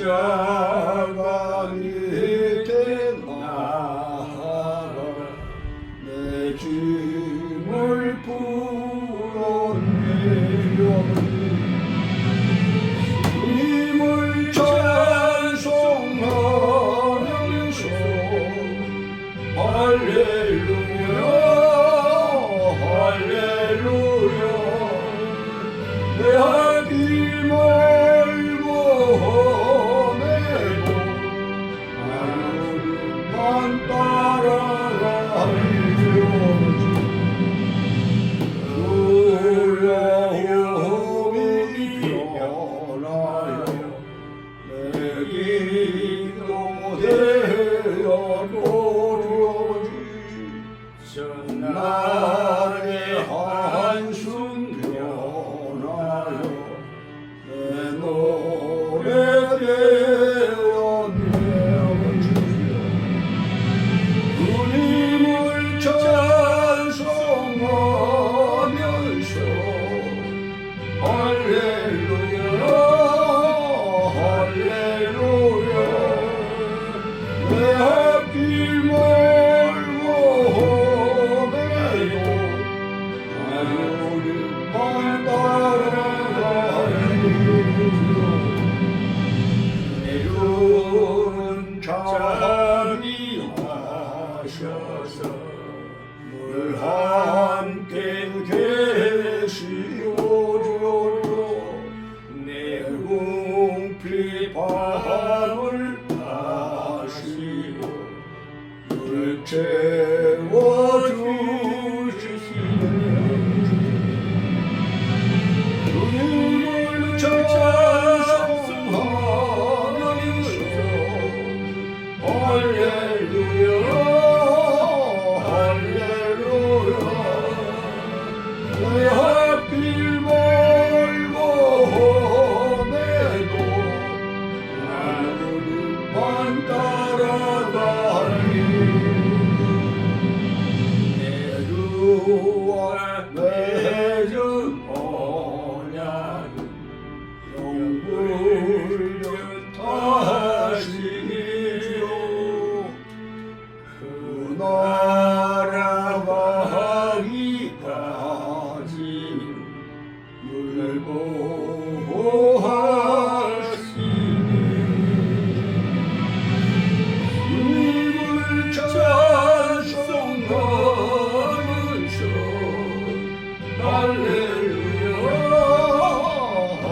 자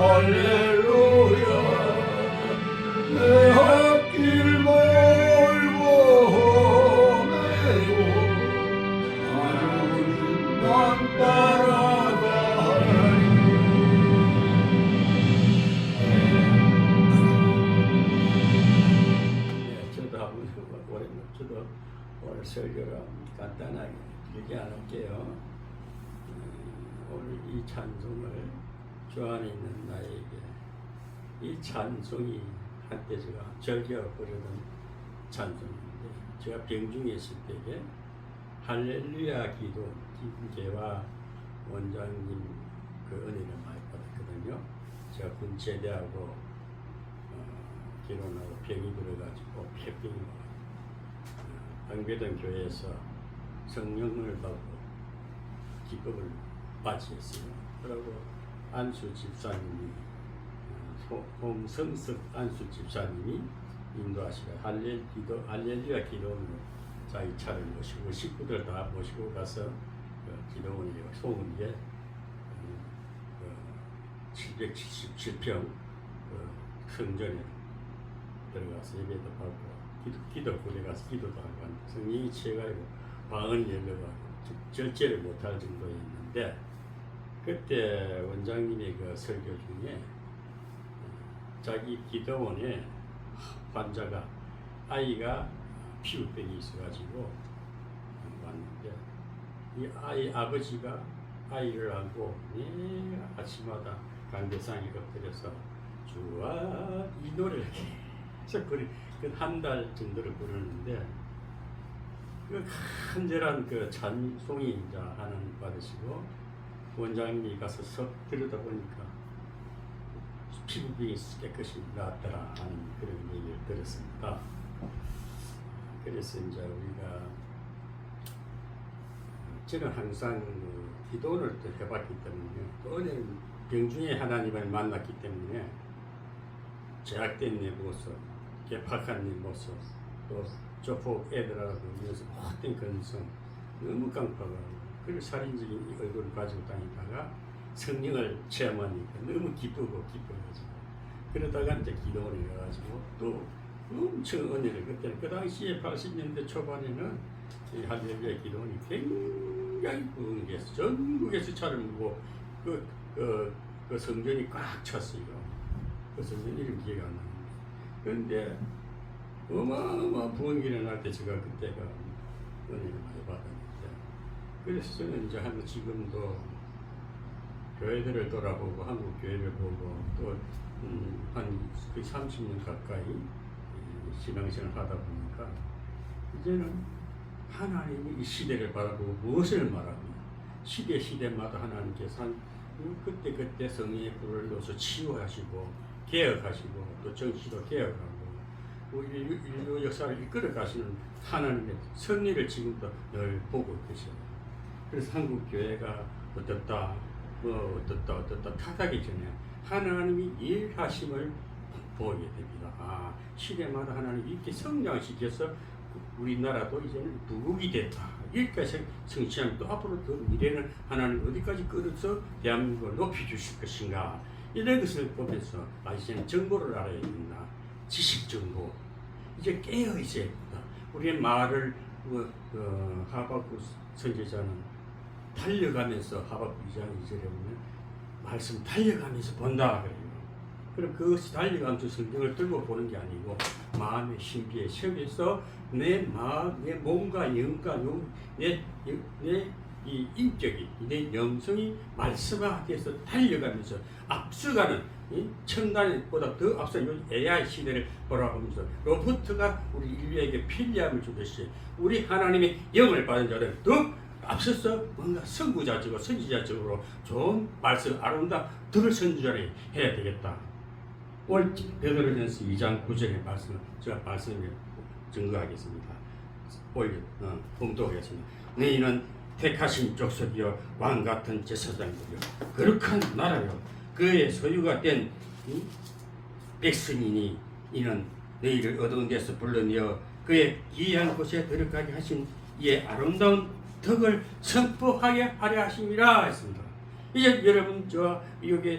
할렐 주 안에 있는 나에게 이 찬송이 한때 제가 즐겨 부르던 찬송인데 제가 병중에 있을 때에 할렐루야 기도 김계와 원장님 그 은혜를 많이 받았거든요. 제가 군 제대하고 어, 기론하고 병이 들어가지고 폐병이 와가지고 방배동 교회에서 성령을 받고 기법을 바치했어요. 그리고 안수 집사님이 어, 소- 홍성석 안수 집사님이 인도하시고 할렐 기도 할렐루야 기도원으로 자기 차를 모시고 식구들 다 모시고 가서 그 기도원에 소은에 777평 그 성전에 들어가서 예배도 받고 기도, 기도 굴에 가서 기도도 하고 성령이 취해가지고 방언이 열려가지고 절- 절제를 못할 정도였는데 그때 원장님의 그 설교 중에 어, 자기 기도원에 환자가 아이가 피부병이 있어가지고 왔는데 이 아이 아버지가 아이를 안고 매 아침마다 강대상에 엎드려서 주와 이 노래를 계속 부르 그한 달 정도를 부르는데 그 간절한 그 찬송이 이제 하는 받으시고 원장님이 가서 석 들여다 보니까 피부병이 깨끗이 나았더라 하는 그런 얘기를 들었습니다. 그래서 이제 우리가 저는 항상 그 기도를 또 해봤기 때문에 또 어느 병중에 하나님을 만났기 때문에 제약된 내 모습, 개팍한 내 모습, 또 조폭 애들하고 위해서 헛된 근성, 너무 깡파가 그리고 살인적인 이 얼굴을 가지고 다니다가 성령을 체험하니까 너무 기쁘고 기뻐가지고 그러다가 이제 기도를 해가지고 또 엄청 은혜를 그때 그 당시에 80년대 초반에는 이 할렐루야 기도원이 굉장히 부흥했어 전국에서 차를 몰고 그, 그, 그 성전이 꽉 찼어요. 그 성전 이름 기억 안 나는데. 그런데 어마어마한 부흥이 일어날 때 제가 그때가 은혜를 많이 받았는데 그래서 이제 한 지금도 교회들을 돌아보고 한국 교회를 보고 또한그 30년 가까이 이 신앙생활 하다 보니까 이제는 하나님이 이 시대를 바라보고 무엇을 말하며 시대 시대마다 하나님께서 한 그때 그때 성령의 불을 넣어서 치유하시고 개혁하시고 또 정치도 개혁하고 우리 인류, 인류 역사를 이끌어 가시는 하나님의 섭리를 지금도 늘 보고 계셔요. 그래서 한국 교회가 어떻다, 뭐 어떻다, 어떻다 탓하기 전에 하나님이 일하심을 보게 됩니다. 아, 시대마다 하나님이 이렇게 성장시켜서 우리나라도 이제는 부국이 됐다. 이렇게 성취하면 또 앞으로 더 미래는 하나님 어디까지 끌어서 대한민국을 높여주실 것인가. 이런 것을 보면서 아, 이제는 정보를 알아야 된다. 지식 정보. 이제 깨어 있어야 된다. 우리의 말을 그, 그 하박국 선지자는 달려가면서 하박국 2장 2절에 보면 말씀 달려가면서 본다 그래요. 그럼 그것이 달려가면서 성경을 들고 보는 게 아니고 마음의 신비에 속에서 내 마음, 내 몸과 영과 영, 내, 내 이 인격이, 내 영성이 말씀화돼서 달려가면서 앞서가는 이 첨단보다 더 앞서 요 AI 시대를 돌아보면서 로봇가 우리 인류에게 편리함을 주듯이 우리 하나님의 영을 받은 자는 더 앞서서 뭔가 선구자적으로 선지자적으로 좋은 말씀 아름다운 덜 선지자를 해야 되겠다. 오늘 베드로전서 2장 9절의 말씀을 제가 말씀을 증거하겠습니다. 올려 어, 봉독하겠습니다. 너희는 택하신 족속이여 왕 같은 제사장들이여 거룩한 나라여 그의 소유가 된 이? 백성이니 이는 너희를 어두운 데서 불러내어 그의 기이한 곳에 들어가게 하신 이의 아름다운 덕을 선포하게 하려 하심이라 했습니다. 이제 여러분 저 여기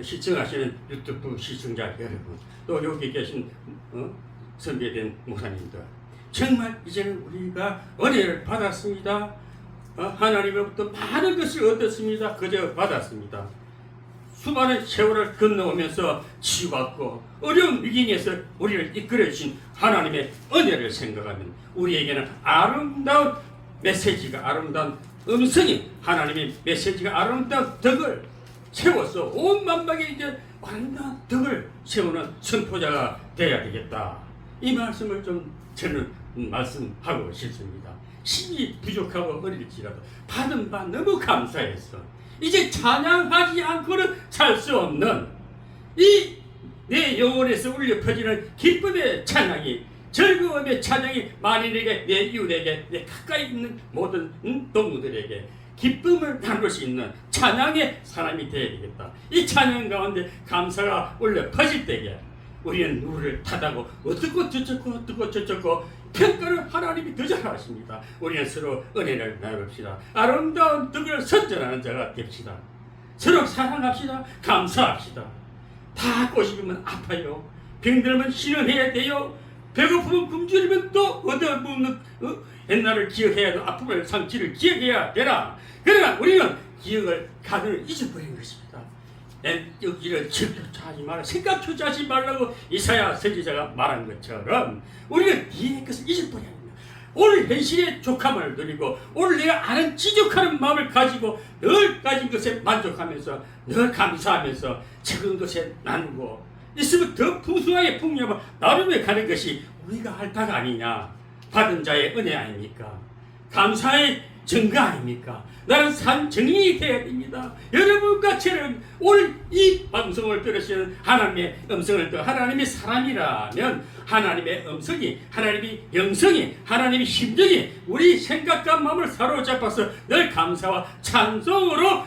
시청하시는 유튜브 시청자 여러분 또 여기 계신 어? 선배된 목사님들 정말 이제는 우리가 은혜를 받았습니다. 어? 하나님으로부터 많은 것을 얻었습니다. 그저 받았습니다. 수많은 세월을 건너오면서 치유받고 어려운 위기에서 우리를 이끌어주신 하나님의 은혜를 생각하면 우리에게는 아름다운 메시지가 아름다운 음성이 하나님의 메시지가 아름다운 덕을 세워서 온 만방에 이제 아름다운 덕을 세우는 선포자가 되어야 되겠다. 이 말씀을 좀 저는 말씀하고 싶습니다. 힘이 부족하고 어릴지라도 받은 바 너무 감사해서 이제 찬양하지 않고는 살 수 없는 이 내 영혼에서 울려 퍼지는 기쁨의 찬양이 즐거움의 찬양이 만인에게 내 이웃에게 내 가까이 있는 모든 음, 동무들에게 기쁨을 나눌 수 있는 찬양의 사람이 되어야 되겠다. 이 찬양 가운데 감사가 울려 퍼질 때에 우리는 누구를 탓하고 어떻고 저쩌고 어떻고 저쩌고 평가를 하나님이 더 잘하십니다. 우리는 서로 은혜를 나눕시다. 아름다운 덕을 선전하는 자가 됩시다. 서로 사랑합시다. 감사합시다. 다 꼬집으면 아파요. 병들면 신원해야 돼요. 배고프면 굶주리면 또 얻어먹는 어? 옛날을 기억해야 돼. 아픔을 상치를 기억해야 되라. 그러나 우리는 기억을 가능을 잊어버린 것입니다. 여기를 질투하지 말라 생각 투자하지 말라고 이사야 선지자가 말한 것처럼 우리는 뒤의 것을 잊어버려야 합니다. 오늘 현실의 족함을 누리고 오늘 내가 아는 지족하는 마음을 가지고 늘 가진 것에 만족하면서 늘 감사하면서 적은 것에 나누고 있으면 더 풍성하게 풍요하고 나름에 가는 것이 우리가 할 바가 아니냐 받은 자의 은혜 아닙니까 감사의 증거 아닙니까 나는 산 증인이 되어야 됩니다 여러분과 저는 오늘 이 음성을 들으시는 하나님의 음성을 듣 하나님이 사람이라면 하나님의 음성이 하나님이 영성이 하나님의 심정이 우리 생각과 마음을 사로잡아서 늘 감사와 찬송으로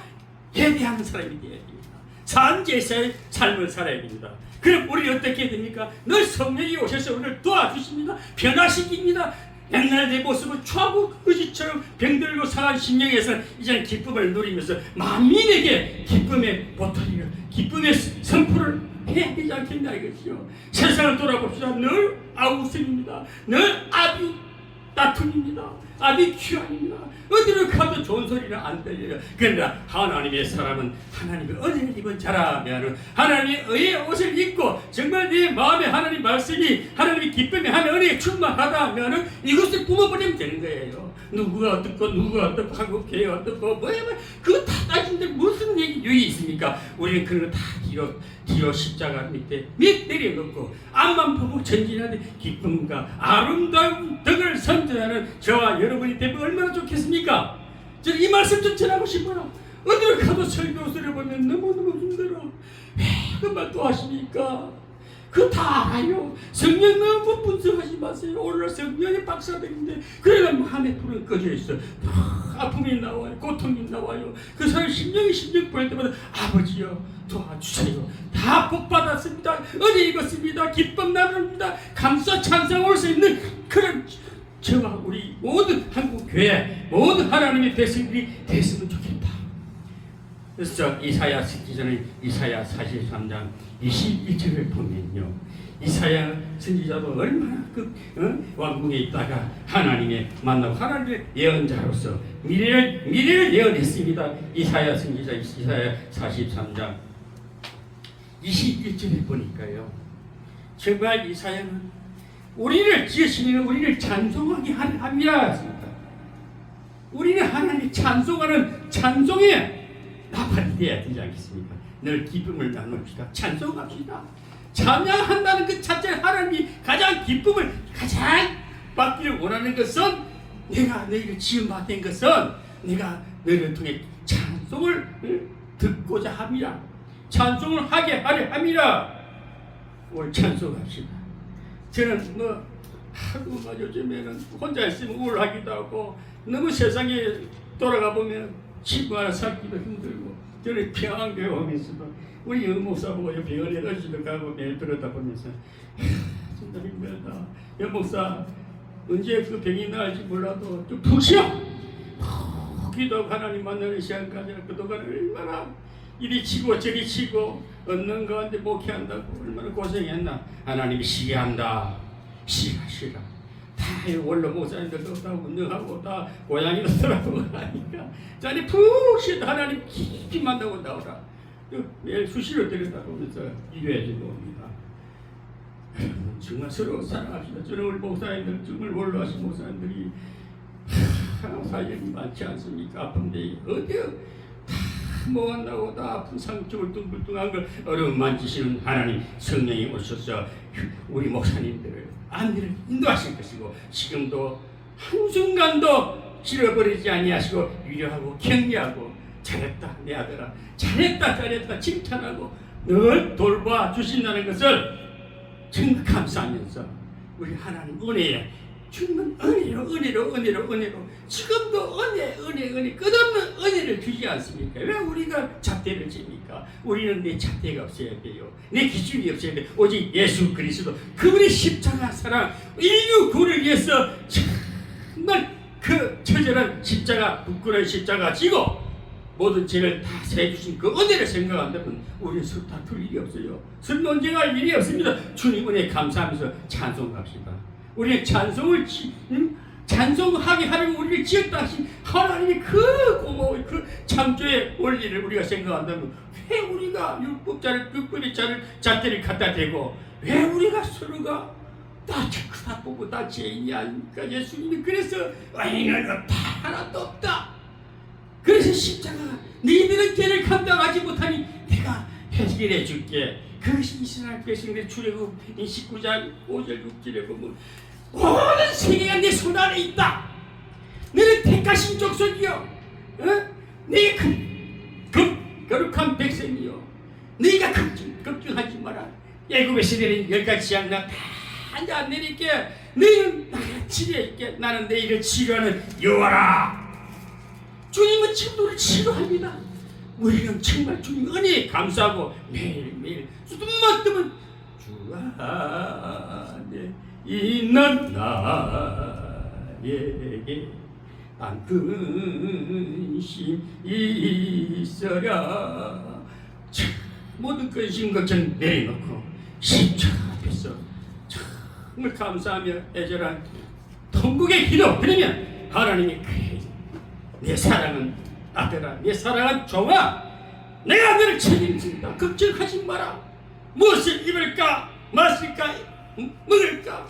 예배하는 사람이 되어야 됩니다. 산제사의 삶을 살아야 됩니다. 그럼 우리 어떻게 됩니까? 늘 성령이 오셔서 우리를 도와주십니다. 변화시킵니다. 옛날 내 모습을 추하고 의지처럼 병들고 상한 심령에서 이제는 기쁨을 누리면서 만민에게 기쁨의 보따리를 기쁨의 선포를 해야 되지 않겠냐 이것이요. 세상을 돌아봅시다. 늘 아우성입니다. 늘 아비 다툼입니다. 아비 귀환입니다. 어디를 가도 좋은 소리는 안 들려요. 그러나 하나님의 사람은 하나님의 은혜를 입은 자라면 하나님의 옷을 입고 정말 내 마음에 하나님 말씀이 하나님의 기쁨이 하나님 은혜에 충만하다면 이것을 뿜어버리면 되는 거예요. 누구가 어떻고 누구가 어떻고 한국 교회 어떻고 뭐야 뭐 그거 다 따지는데 무슨 얘기 유익이 있습니까? 우리는 그런 거다 뒤로 뒤로 십자가 밑에 밑 내려놓고 앞만 보고 전진하는 기쁨과 아름다운 덕을 선전하는 저와 여러분이 되면 얼마나 좋겠습니까? 저는 이 말씀 좀 전하고 싶어요. 어디를 가도 설교 들어보면 너무너무 힘들어. 왜 그만 또 하십니까? 그거 다 알아요. 성령 너무 분석하지 마세요. 오늘 성령의 박사들인데 그래가 마음에 불은 꺼져 있어. 막 아픔이 나와요. 고통이 나와요. 그 사람 심령이 심령 보낼 때마다 아버지요 도와주세요. 다 복 받았습니다. 은혜 입었습니다. 기쁨 나눕니다. 감사 찬송 올수 있는 그런 저와 우리 모든 한국 교회 모든 하나님의 백성들이 됐으면 좋겠다. 그래서 저 이사야 쓰기 전에 이사야 43장 21절을 보면요. 이사야 선지자도 얼마나 그 어? 왕궁에 있다가 하나님의 만나고 하나님의 예언자로서 미래를 미래를 예언했습니다. 이사야 선지자 이사야 43장 21절에 보니까요. 정말 이사야는 우리를 지으시는 우리를 찬송하게 합니다. 우리는 하나님 찬송하는 찬송에 나팔이 되어야 되지 않겠습니까? 늘 기쁨을 나눕시다. 찬송합시다. 찬양한다는 그 자체 하나님이 가장 기쁨을 가장 받기를 원하는 것은 내가 너희를 지음받은 것은 내가 너희를 통해 찬송을 응, 듣고자 합니다. 찬송을 하게 하려 합니다. 오늘 찬송합시다. 저는 뭐 하도 막 요즘에는 혼자 있으면 우울하기도 하고 너무 세상에 돌아가 보면 친구 하나 찾기도 힘들고 저는 평안교회 오면서도 우리 여목사 보고 여 병원에 어디도 가고 매일 들었다 보면서. 하, 진짜 힘들다. 여목사 언제 그 병이 나을지 몰라도 좀 푹 쉬어. 푹 기도 하나님 만나는 시간까지 그동안 얼마나 이리 치고 저리 치고 얻는 가운데 목회한다고 얼마나 고생했나. 하나님이 쉬게 한다. 쉬라 쉬라 다 원로 목사님들도 다 운동하고 다 고양이도 들어가고 하니까 자리 푹 쉬다 하나님 깊이 만나고 나오라. 그 매일 수시로 들여다 보면서 일해야 옵니다 정말 서로 사랑합시다. 저는 우리 목사님들 정말 원로 하신 목사님들이 하, 사연이 많지 않습니까? 아픈데 어디요 모았나고 다 아픈 상처 울퉁불퉁한 걸 어려움 만지시는 하나님 성령이 오셔서 우리 목사님들을 안들을 인도하실 것이고 지금도 한순간도 잃어버리지 아니하시고 위로하고 격려하고 잘했다 내 아들아. 잘했다 잘했다. 칭찬하고 늘 돌봐 주신다는 것을 정말 감사하면서 우리 하나님 은혜에 주는 은혜로 은혜로 은혜로 은혜로 지금도 은혜 은혜 은혜 끝없는 은혜를 주지 않습니까? 왜 우리가 잣대를 칩니까? 우리는 내 잣대가 없어야 돼요. 내 기준이 없어야 돼. 오직 예수 그리스도 그분의 십자가 사랑 인류 구를 위해서 정말 그 처절한 십자가 부끄러운 십자가 지고 모든 죄를 다 세주신 그 은혜를 생각한다면 우리는 서로 다툴 일이 없어요. 서로 논쟁할 일이 없습니다. 주님 은혜 감사하면서 찬송합시다. 우리의 찬송을 지, 음? 찬송하게 하려고 우리를 지었다 하신 하나님의 그 고마운 그 창조의 원리를 우리가 생각한다면 왜 우리가 율법자를 율법의 자를 잣대를 갖다 대고 왜 우리가 서로가 다 크다 보고 다 죄인이 아닙니까 예수님이 그래서 의인은 하나도 없다 그래서 십자가 너희들은 죄를 감당하지 못하니 내가 해결해 줄게 그것이 이스라엘 백성들의 출애굽 19장 5절 6절에 보면 모든 세계가 내 손 안에 있다 너는 택하신 족속이요 어? 내 그, 그, 거룩한 백성이요 네가 걱정, 걱정하지 마라. 애굽에서 내린 열 가지 양나 다안 내릴게. 너희는 나를 치료할게. 나는 너희를 치료하는 여호와라. 주님은 지금 우리를 치료합니다. 우리는 정말 주님 은혜에 감사하고 매일매일 숨만 뜨면 주 안에 있는 나에게 안 근심 있어라 참, 모든 근심 걱정 내려놓고 십자가 앞에서 정말 감사하며 애절한 통곡의 기도 그러면 하나님이 그래 내 사랑은 아들아 내 사랑은 종아 내가 너를 책임진다. 걱정하지 마라. 무엇을 입을까 마실까 응? 먹을까?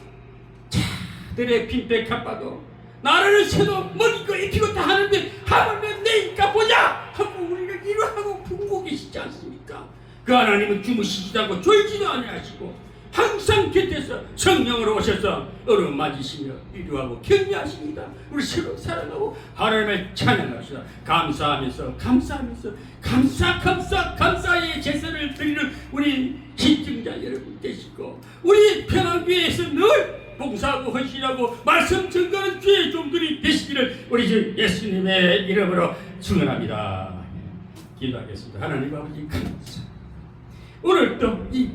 자들의 빈백 갚아도 나라를 새도 먹이고 입히고 다 하는데 하물며 내일까 보자 하고 우리를 이루하고 품고 계시지 않습니까? 그 하나님은 주무시지도 않고 졸지도 아니하시고 항상 곁에서 성령으로 오셔서 어루 맞으시며 위로하고 격려하십니다. 우리 서로 사랑하고 하나님을 찬양합시다. 감사하면서 감사하면서 감사 감사 감사의 제사를 드리는 우리 시청자 여러분 되시고 우리 평안교회에서 늘 봉사하고 헌신하고 말씀 증거하는 주의 종들이 되시기를 우리 주 예수님의 이름으로 축원합니다. 기도하겠습니다. 하나님 아버지 감사. 오늘 또이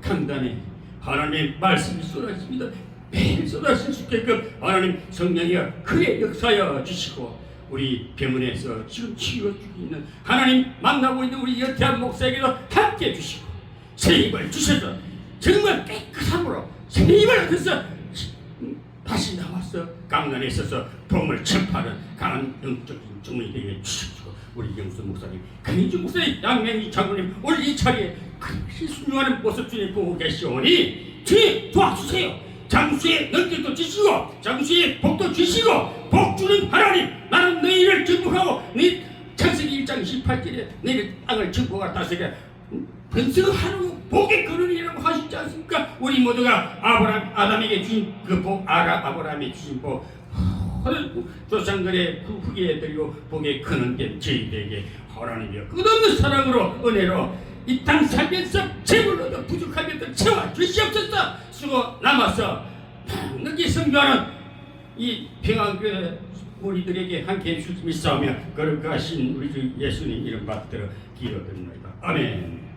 강단에 하나님의 말씀이 쏟아집니다. 매일 쏟아질 수 있게끔 하나님 성령이여 크게 역사하여 주시고 우리 병원에서 지금 치유해 주고 있는 하나님 만나고 있는 우리 여태한 목사에게도 함께 해 주시고 새 힘을 주셔서 정말 깨끗함으로 새 힘을 얻어서 다시 나와서 강단에 있어서 복음을 전파하는 강한 영적인 주문이 되게 주시고 우리 영수 목사님, 강인주 목사님, 양명희 장로님 오늘 이 자리에 그렇게 순종하는 모습 주님 보고 계시오니 주님 도와주세요. 장수의 능력도 주시고 장수의 복도 주시고 복 주는 하나님 나는 너희를 정복하고 네 창세기 1장 18절에 너희를 땅을 정복하라 다스리라 번성하는 복의 근원이라고 하시지 않습니까? 우리 모두가 아브람 아담에게 주신 그 복 아라 아브라함에 주신 복 조상들의 그 드리고 복의 근원된 저희들에게 하나님의 끝없는 사랑으로 은혜로 이 땅 살면서 재물로도 부족하면도 채워 주시옵소서 수고 남아서 넉넉히 성교하는 이 평안교회 우리들에게 함께 해주시며 싸우며 거룩하신 우리 주 예수님 이름 받들어 기도드립니다. 아멘